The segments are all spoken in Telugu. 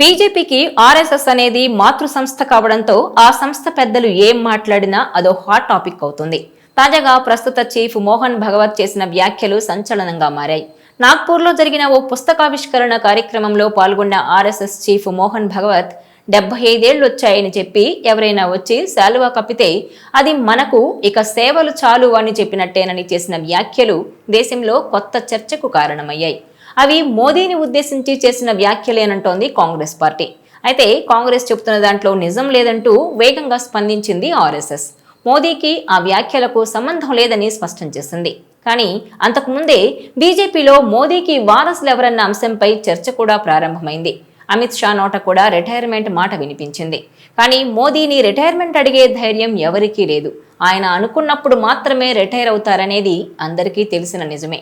బీజేపీకి ఆర్ఎస్ఎస్ అనేది మాతృ సంస్థ కావడంతో ఆ సంస్థ పెద్దలు ఏం మాట్లాడినా అదో హాట్ టాపిక్ అవుతుంది. తాజాగా ప్రస్తుత చీఫ్ మోహన్ భగవత్ చేసిన వ్యాఖ్యలు సంచలనంగా మారాయి. నాగ్పూర్లో జరిగిన ఓ పుస్తకావిష్కరణ కార్యక్రమంలో పాల్గొన్న ఆర్ఎస్ఎస్ చీఫ్ మోహన్ భగవత్ డెబ్బై ఐదేళ్ళు వచ్చాయని చెప్పి ఎవరైనా వచ్చి శాలువా కప్పితే అది మనకు ఇక సేవలు చాలు అని చెప్పినట్టేనని చేసిన వ్యాఖ్యలు దేశంలో కొత్త చర్చకు కారణమయ్యాయి. అవి మోదీని ఉద్దేశించి చేసిన వ్యాఖ్యలేనంటోంది కాంగ్రెస్ పార్టీ. అయితే కాంగ్రెస్ చెబుతున్న దాంట్లో నిజం లేదంటూ వేగంగా స్పందించింది ఆర్ఎస్ఎస్. మోదీకి ఆ వ్యాఖ్యలకు సంబంధం లేదని స్పష్టం చేసింది. కానీ అంతకుముందే బీజేపీలో మోదీకి వారసులెవరన్న అంశంపై చర్చ కూడా ప్రారంభమైంది. అమిత్ షా నోట కూడా రిటైర్మెంట్ మాట వినిపించింది. కానీ మోదీని రిటైర్మెంట్ అడిగే ధైర్యం ఎవరికీ లేదు. ఆయన అనుకున్నప్పుడు మాత్రమే రిటైర్ అవుతారనేది అందరికీ తెలిసిన నిజమే.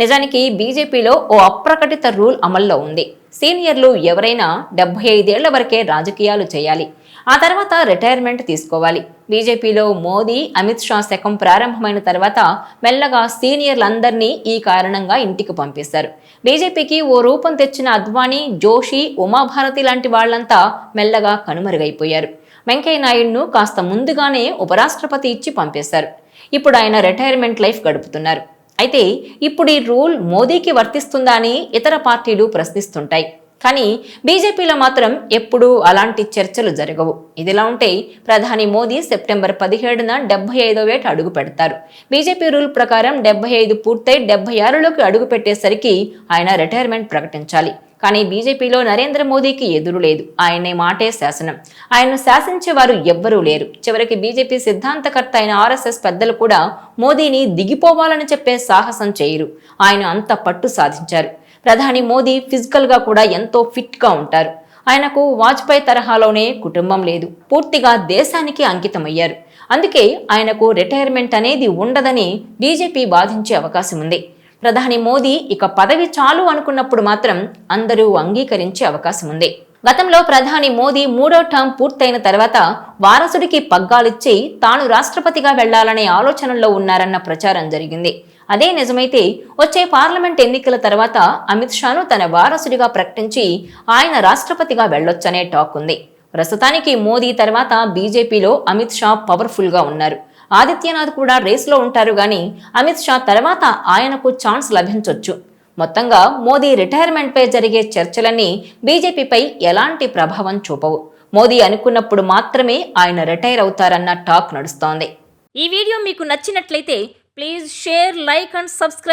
నిజానికి బీజేపీలో ఓ అప్రకటిత రూల్ అమల్లో ఉంది. సీనియర్లు ఎవరైనా డెబ్బై ఐదేళ్ళ వరకే రాజకీయాలు చేయాలి. ఆ తర్వాత రిటైర్మెంట్ తీసుకోవాలి. బీజేపీలో మోదీ అమిత్ షా శకం ప్రారంభమైన తర్వాత మెల్లగా సీనియర్లందరినీ ఈ కారణంగా ఇంటికి పంపిస్తారు. బీజేపీకి ఓ రూపం తెచ్చిన అద్వానీ జోషి ఉమాభారతి లాంటి వాళ్ళంతా మెల్లగా కనుమరుగైపోయారు. వెంకయ్య నాయుడును కాస్త ముందుగానే ఉపరాష్ట్రపతి ఇచ్చి పంపేశారు. ఇప్పుడు ఆయన రిటైర్మెంట్ లైఫ్ గడుపుతున్నారు. అయితే ఇప్పుడు ఈ రూల్ మోదీకి వర్తిస్తుందా అని ఇతర పార్టీలు ప్రశ్నిస్తుంటాయి. కానీ బీజేపీలో మాత్రం ఎప్పుడూ అలాంటి చర్చలు జరగవు. ఇదిలా ఉంటే ప్రధాని మోదీ సెప్టెంబర్ పదిహేడున డెబ్బై ఐదో ఏట అడుగు పెడతారు. బీజేపీ రూల్ ప్రకారం డెబ్బై ఐదు పూర్తయి డెబ్బై ఆరులోకి అడుగు పెట్టేసరికి ఆయన రిటైర్మెంట్ ప్రకటించాలి. కానీ బీజేపీలో నరేంద్ర మోదీకి ఎదురు లేదు. ఆయనే మాటే శాసనం. ఆయన్ను శాసించేవారు ఎవ్వరూ లేరు. చివరికి బీజేపీ సిద్ధాంతకర్త అయిన ఆర్ఎస్ఎస్ పెద్దలు కూడా మోదీని దిగిపోవాలని చెప్పే సాహసం చేయరు. ఆయన అంత పట్టు సాధించారు. ప్రధాని మోదీ ఫిజికల్గా కూడా ఎంతో ఫిట్గా ఉంటారు. ఆయనకు వాజ్పేయి తరహాలోనే కుటుంబం లేదు. పూర్తిగా దేశానికి అంకితమయ్యారు. అందుకే ఆయనకు రిటైర్మెంట్ అనేది ఉండదని బీజేపీ బాధించే అవకాశం ఉంది. ప్రధాని మోదీ ఇక పదవి చాలు అనుకున్నప్పుడు మాత్రం అందరూ అంగీకరించే అవకాశం ఉంది. గతంలో ప్రధాని మోదీ మూడో టర్మ్ పూర్తయిన తర్వాత వారసుడికి పగ్గాలిచ్చి తాను రాష్ట్రపతిగా వెళ్ళాలనే ఆలోచనలో ఉన్నారన్న ప్రచారం జరిగింది. అదే నిజమైతే వచ్చే పార్లమెంట్ ఎన్నికల తర్వాత అమిత్ షాను తన వారసుడిగా ప్రకటించి ఆయన రాష్ట్రపతిగా వెళ్ళొచ్చనే టాక్ ఉంది. ప్రస్తుతానికి మోదీ తర్వాత బీజేపీలో అమిత్ షా పవర్ఫుల్గా ఉన్నారు. ఆదిత్యనాథ్ కూడా రేసులో ఉంటారు గాని అమిత్ షా తర్వాత ఆయనకు ఛాన్స్ లభించొచ్చు. మొత్తంగా మోదీ రిటైర్మెంట్పై జరిగే చర్చలన్నీ బీజేపీపై ఎలాంటి ప్రభావం చూపవు. మోదీ అనుకున్నప్పుడు మాత్రమే ఆయన రిటైర్ అవుతారన్న టాక్ నడుస్తోంది. ఈ వీడియో మీకు నచ్చినట్లయితే please share like and subscribe